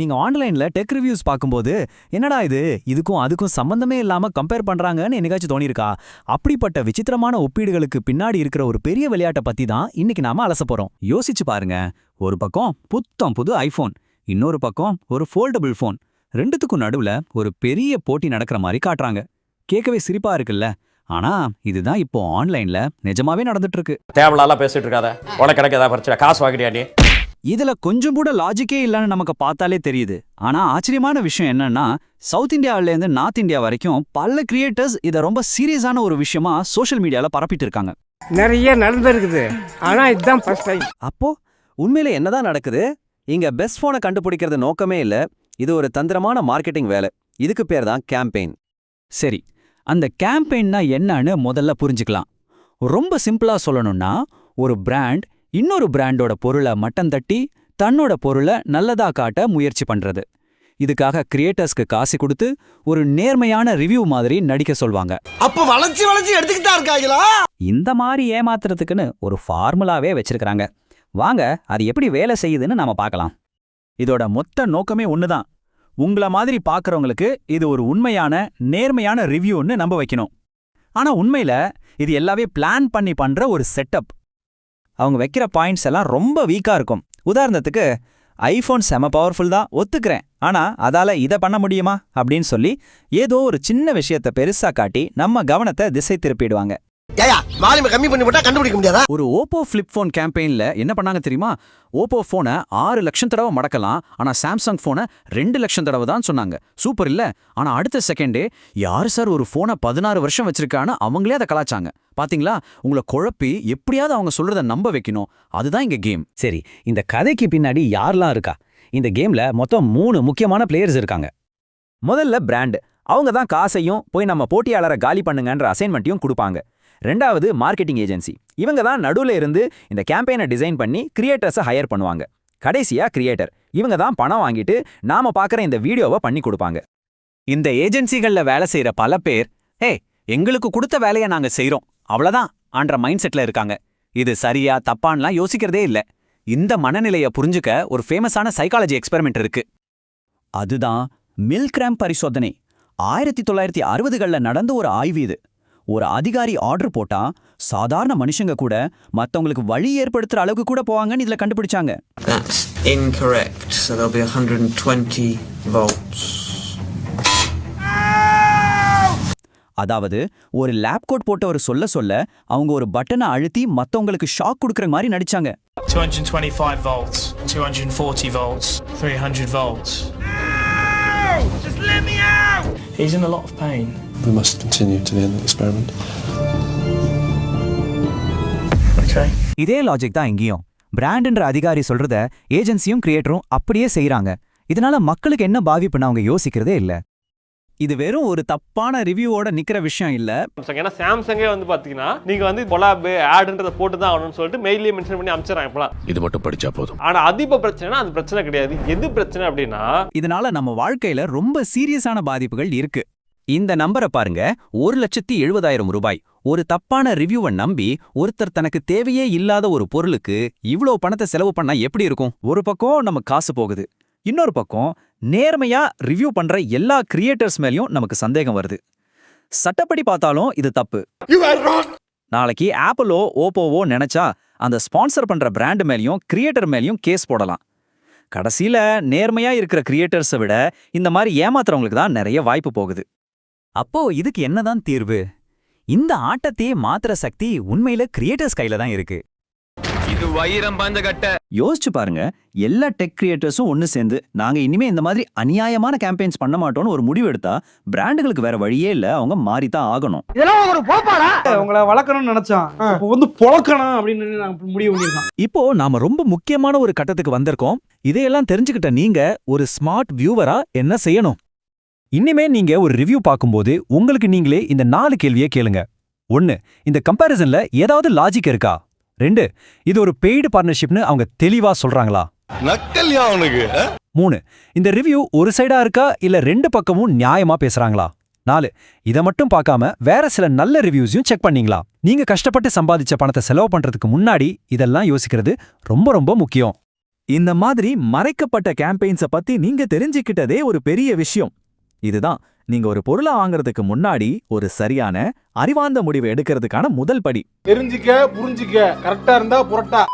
நீங்க ஆன்லைன்ல tech reviews பார்க்கும்போது என்னடா இது? இதுக்கும் அதுக்கும் சம்பந்தமே இல்லாம கம்பேர் பண்றாங்கன்னு என்னைக்காச்சும் தோணியிருக்கா? அப்படிப்பட்ட விசித்திரமான ஒப்பீடுகளுக்கு பின்னாடி இருக்கிற ஒரு பெரிய விளையாட்டை பத்தி தான் இன்னைக்கு நாம அலச போறோம். யோசிச்சு பாருங்க. ஒரு பக்கம் புத்தம் புது ஐபோன் இன்னொரு பக்கம் ஒரு ஃபோல்டபிள் ஃபோன். ரெண்டுத்துக்கும் நடுவுல ஒரு பெரிய போட்டி நடக்கிற மாதிரி காட்டுறாங்க. கேட்கவே சிரிப்பா இருக்குல்ல. ஆனா இதுதான் இப்போ ஆன்லைன்ல நிஜமாவே நடந்துட்டு இருக்கு. தேவலாலாம் பேசிட்டு இருக்காத. உனக்கு கிடைக்காத பிரச்சனை? காசு வாங்கிட்டியா நீ? இதுல கொஞ்சம் கூட லாஜிக்கே இல்லைன்னு நமக்கு பார்த்தாலே தெரியுது. ஆனா ஆச்சரியமான விஷயம் என்னன்னா சவுத் இந்தியாவில இருந்து நார்த் இந்தியா வரைக்கும் பல கிரியேட்டர்ஸ் இதை ரொம்ப சீரியஸான ஒரு விஷயமா சோஷியல் மீடியால பரப்பிட்டு இருக்காங்க. நிறைய நடந்திருக்குது. ஆனா இதுதான் ஃபர்ஸ்ட் டைம் அப்போ உண்மையில என்னதான் நடக்குது? இங்க பெஸ்ட் போனை கண்டுபிடிக்கிறது நோக்கமே இல்ல. இது ஒரு தந்திரமான மார்க்கெட்டிங் வேலை. இதுக்கு பேர் தான் கேம்பெயின் சரி அந்த கேம்பெயின்னா என்னன்னு முதல்ல புரிஞ்சுக்கலாம். ரொம்ப சிம்பிளா சொல்லணும்னா ஒரு பிராண்ட் இன்னொரு பிராண்டோட பொருளை மட்டம் தட்டி தன்னோட பொருளை நல்லதா காட்ட முயற்சி பண்றது. இதுக்காக கிரியேட்டர்ஸ்க்கு காசு கொடுத்து ஒரு நேர்மையான ரிவ்யூ மாதிரி நடிக்க சொல்வாங்க. அப்ப வளைச்சு வளைச்சு எடுத்துக்கிட்டா இருக்காங்களா? இந்த மாதிரி ஏமாத்துறதுக்குன்னு ஒரு ஃபார்முலாவே வச்சிருக்கறாங்க. வாங்க அது எப்படி வேலை செய்யுதுன்னு நாம பார்க்கலாம். இதோட மொத்த நோக்கமே ஒண்ணுதான். உங்கள மாதிரி பார்க்கறவங்களுக்கு இது ஒரு உண்மையான நேர்மையான ரிவ்யூன்னு நம்ப வைக்கணும். ஆனா உண்மையில இது எல்லாமே பிளான் பண்ணி பண்ற ஒரு செட்டப். அவங்க வைக்கிற பாயிண்ட்ஸ் எல்லாம் ரொம்ப வீக்கா இருக்கும். உதாரணத்துக்கு ஐஃபோன் செம பவர்ஃபுல் தான் ஒத்துக்கிறேன். ஆனா அதால இதை பண்ண முடியுமா? அப்படின்னு சொல்லி ஏதோ ஒரு சின்ன விஷயத்த பெருசா காட்டி நம்ம கவனத்தை திசை திருப்பிடுவாங்க. ஏயா வால்யூம் கம்மி பண்ணி போட்டா கண்டுபிடிக்க முடியாதா? ஒரு ஓப்போ ஃபிளிப் ஃபோன் கேம்பெயின்ல என்ன பண்ணாங்க தெரியுமா? ஓப்போ ஃபோனை ஆறு லட்சம் தடவை மடக்கலாம் ஆனா சாம்சங் ஃபோனை ரெண்டு லட்சம் தடவை தான் சொன்னாங்க. சூப்பர் இல்ல? ஆனா அடுத்த செகண்டே யார் சார் ஒரு ஃபோனை பதினாறு வருஷம் வச்சிருக்கான்னு அவங்களே அதை கலாச்சாங்க. பாத்தீங்களா? உங்களை குழப்பி எப்படியாவது அவங்க சொல்றத நம்ப வைக்கணும். அதுதான் இங்க கேம் சரி இந்த கதைக்கு பின்னாடி யாரெல்லாம் இருக்கா? இந்த கேம்ல மொத்தம் மூணு முக்கியமான பிளேயர்ஸ் இருக்காங்க. முதல்ல பிராண்ட் அவங்க தான் காசையும் போய் நம்ம போட்டியாளரை காலி பண்ணுங்கன்ற அசைன்மெண்ட்டையும் கொடுப்பாங்க. ரெண்டாவது மார்க்கெட்டிங் ஏஜென்சி இவங்க தான் நடுவுல இருந்து இந்த கேம்பெயினை டிசைன் பண்ணி கிரியேட்டர்ஸை ஹையர் பண்ணுவாங்க. கடைசியா கிரியேட்டர் இவங்க தான் பணம் வாங்கிட்டு நாம பார்க்குற இந்த வீடியோவை பண்ணி கொடுப்பாங்க. இந்த ஏஜென்சிகள்ல வேலை செய்யற பல பேர் ஹே எங்களுக்கு கொடுத்த வேலையை நாங்க செய்கிறோம் அவ்வளோதான் ஆன்ற மைண்ட் செட்டில் இருக்காங்க. இது சரியா தப்பான்லாம் யோசிக்கிறதே இல்ல. இந்த மனநிலைய புரிஞ்சுக்க ஒரு ஃபேமஸான சைக்காலஜி எக்ஸ்பெரிமெண்ட் இருக்கு. அதுதான் மில்கிராம் பரிசோதனை. ஆயிரத்தி தொள்ளாயிரத்தி அறுபதுகள்ல நடந்த ஒரு ஆய்வு இது. ஒரு அதிகாரி ஆர்டர் போட்டா சாதாரண மனுஷங்க கூட மத்தவங்களுக்கு வழி ஏற்படுத்துற அளவுக்கு கூட போவாங்கன்னு இதுல கண்டுபிடிச்சாங்க That's incorrect. So there'll be 120 volts. அதாவது ஒரு லேப் கோட் போட்டவர் சொல்ல சொல்ல அவங்க ஒரு பட்டனை அழுத்தி மத்தவங்களுக்கு ஷாக் கொடுக்கற மாதிரி நடிச்சாங்க 225 volts, 240 volts, 300 volts. Just let me out! He's in a lot of pain. We must continue to the end of the experiment. Okay. இதே லாஜிக் தான் இங்கேயும் பிராண்ட்ன்ற அதிகாரி சொல்றத ஏஜென்சியும் கிரியேட்டரும் அப்படியே செய்றாங்க இதனால மக்களுக்கு என்ன பாதிப்புன்னு அவங்க யோசிக்கிறதே இல்ல இது வெறும் ஒரு தப்பான ரிவ்யூவோட நிக்கிற விஷயம் இல்ல. ஏன்னா சாம்சங்கே வந்து பாத்தீங்கன்னா நீங்க வந்து கொலாபு ஆடுன்றத போட்டு தான் ஆகணும்னு சொல்லிட்டு மெயிலே மென்ஷன் பண்ணி அனுப்பிச்சிடறாங்க இப்பலாம் இது மட்டும் படிச்சா போதும். ஆனா அது இப்ப பிரச்சனைனா அது பிரச்சனை கிடையாது. எது பிரச்சனை அப்படின்னா இதனால நம்ம வாழ்க்கையில ரொம்ப சீரியஸான பாதிப்புகள் இருக்கு. இந்த நம்பரை பாருங்க. ஒரு லட்சத்தி எழுபதாயிரம் ரூபாய். ஒரு தப்பான ரிவ்யூவை நம்பி ஒருத்தர் தனக்கு தேவையே இல்லாத ஒரு பொருளுக்கு இவ்ளோ பணத்தை செலவு பண்ணா எப்படி இருக்கும்? ஒரு பக்கம் நம்ம காசு போகுது. இன்னொரு பக்கம் நேர்மையா ரிவ்யூ பண்ற எல்லா கிரியேட்டர்ஸ் மேலயும் நமக்கு சந்தேகம் வருது. சட்டப்படி பார்த்தாலும் இது தப்பு. நாளைக்கு ஆப்பிளோ ஓப்போவோ நினைச்சா அந்த ஸ்பான்சர் பண்ற பிராண்ட் மேலயும் கிரியேட்டர் மேலயும் கேஸ் போடலாம். கடைசியில நேர்மையா இருக்கிற கிரியேட்டர்ஸை விட இந்த மாதிரி ஏமாத்துறவங்களுக்கு தான் நிறைய வாய்ப்பு போகுது. அப்போ இதுக்கு என்னதான் தீர்வு? இந்த ஆட்டத்தையே மாத்துற சக்தி உண்மையில கிரியேட்டர்ஸ் கையில தான் இருக்கு. இது வைரம் பஞ்ச கட்ட. யோசிச்சு பாருங்க எல்லா டெக் கிரியேட்டர்ஸும் ஒன்னு சேர்ந்து நாங்க இனிமே இந்த மாதிரி அநியாயமான கேம்பெயின்ஸ் பண்ண மாட்டோம்னு ஒரு முடிவு எடுத்தா பிராண்டுகளுக்கு வேற வழியே இல்ல அவங்க மாறித்தான் ஆகணும். இதெல்லாம் ஒரு போப்பாடா? உங்களை வளர்க்கணும்னு நினைச்சான். இப்போ வந்து பொழக்கணும் அப்படின்னு நாங்க முடிவு பண்ணிருக்கோம் இப்போ நாம ரொம்ப முக்கியமான ஒரு கட்டத்துக்கு வந்திருக்கோம். இதையெல்லாம் தெரிஞ்சுக்கிட்ட நீங்க ஒரு ஸ்மார்ட் வியூவரா என்ன செய்யணும்? இனிமே நீங்க ஒரு ரிவ்யூ பார்க்கும்போது உங்களுக்கு நீங்களே இந்த நாலு கேள்வியை கேளுங்க. ஒன்னு இந்த கம்பேரிசன்ல ஏதாவது லாஜிக் இருக்கா? ரெண்டு இது ஒரு பெய்டு பார்ட்னர்ஷிப்னு அவங்க தெளிவா சொல்றாங்களா? நக்கல்யா அவனுக்கு மூணு இந்த ரிவ்யூ ஒரு சைடா இருக்கா? இல்ல ரெண்டு பக்கமும் நியாயமா பேசுறாங்களா? நாலு இத மட்டும் பார்க்காம வேற சில நல்ல ரிவ்யூஸையும் செக் பண்ணீங்களா? நீங்க கஷ்டப்பட்டு சம்பாதிச்ச பணத்தை செலவு பண்றதுக்கு முன்னாடி இதெல்லாம் யோசிக்கிறது ரொம்ப ரொம்ப முக்கியம். இந்த மாதிரி மறைக்கப்பட்ட கேம்பெயின்ஸ பத்தி நீங்க தெரிஞ்சுக்கிட்டதே ஒரு பெரிய விஷயம். இதுதான். நீங்க ஒரு பொருளை வாங்குறதுக்கு முன்னாடி ஒரு சரியான அறிவார்ந்த முடிவை எடுக்கிறதுக்கான முதல் படி. தெரிஞ்சுக்க புரிஞ்சுக்க கரெக்டா இருந்தா புரட்டா.